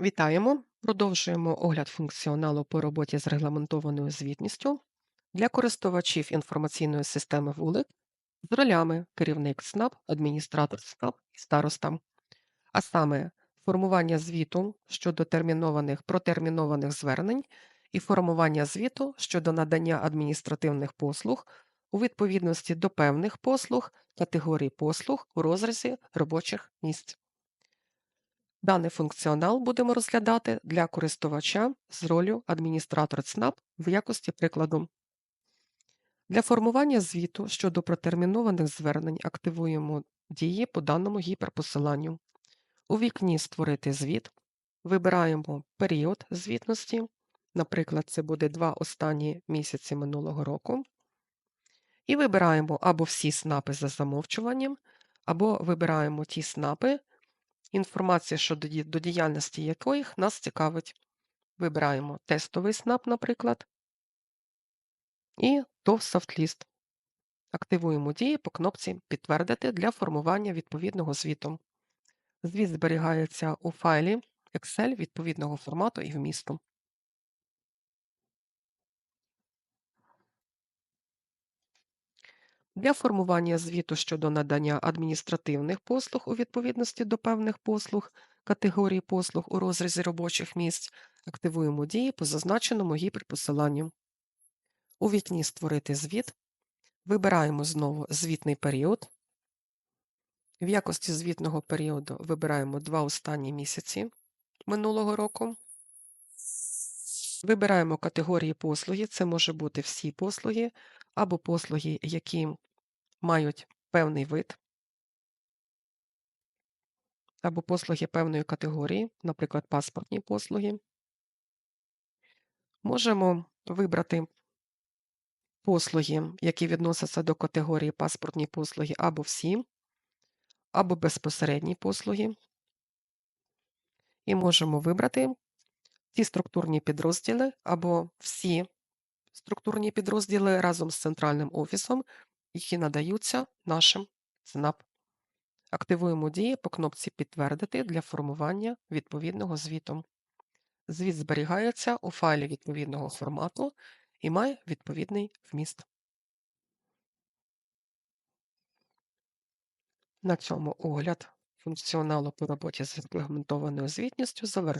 Вітаємо! Продовжуємо огляд функціоналу по роботі з регламентованою звітністю для користувачів інформаційної системи вулик з ролями керівник СНАП, адміністратор СНАП і староста, а саме формування звіту щодо термінованих протермінованих звернень і формування звіту щодо надання адміністративних послуг у відповідності до певних послуг категорій послуг у розрізі робочих місць. Даний функціонал будемо розглядати для користувача з ролью адміністратор ЦНАП в якості прикладу. Для формування звіту щодо протермінованих звернень активуємо дії по даному гіперпосиланню. У вікні Створити звіт вибираємо період звітності, наприклад, це буде два останні місяці минулого року, і вибираємо або всі СНАПи за замовчуванням, або вибираємо ті СНАПи, інформація щодо до діяльності яких нас цікавить. Вибираємо тестовий СНАП, наприклад, і TOF SoftList. Активуємо дії по кнопці Підтвердити для формування відповідного звіту. Звіт зберігається у файлі Excel відповідного формату і вмісту. Для формування звіту щодо надання адміністративних послуг у відповідності до певних послуг, категорії послуг у розрізі робочих місць активуємо дії по зазначеному гіперпосиланню. У вікні Створити звіт вибираємо знову звітний період. В якості звітного періоду вибираємо два останні місяці минулого року. Вибираємо категорії послуги, це може бути всі послуги, або послуги, які мають певний вид, або послуги певної категорії, наприклад, паспортні послуги. Можемо вибрати послуги, які відносяться до категорії паспортні послуги, або всі, або безпосередні послуги. І можемо вибрати ті структурні підрозділи або всі структурні підрозділи разом з центральним офісом, які надаються нашим ЦНАП. Активуємо дії по кнопці Підтвердити для формування відповідного звіту. Звіт зберігається у файлі відповідного формату і має відповідний вміст. На цьому огляд функціоналу по роботі з регламентованою звітністю завершено.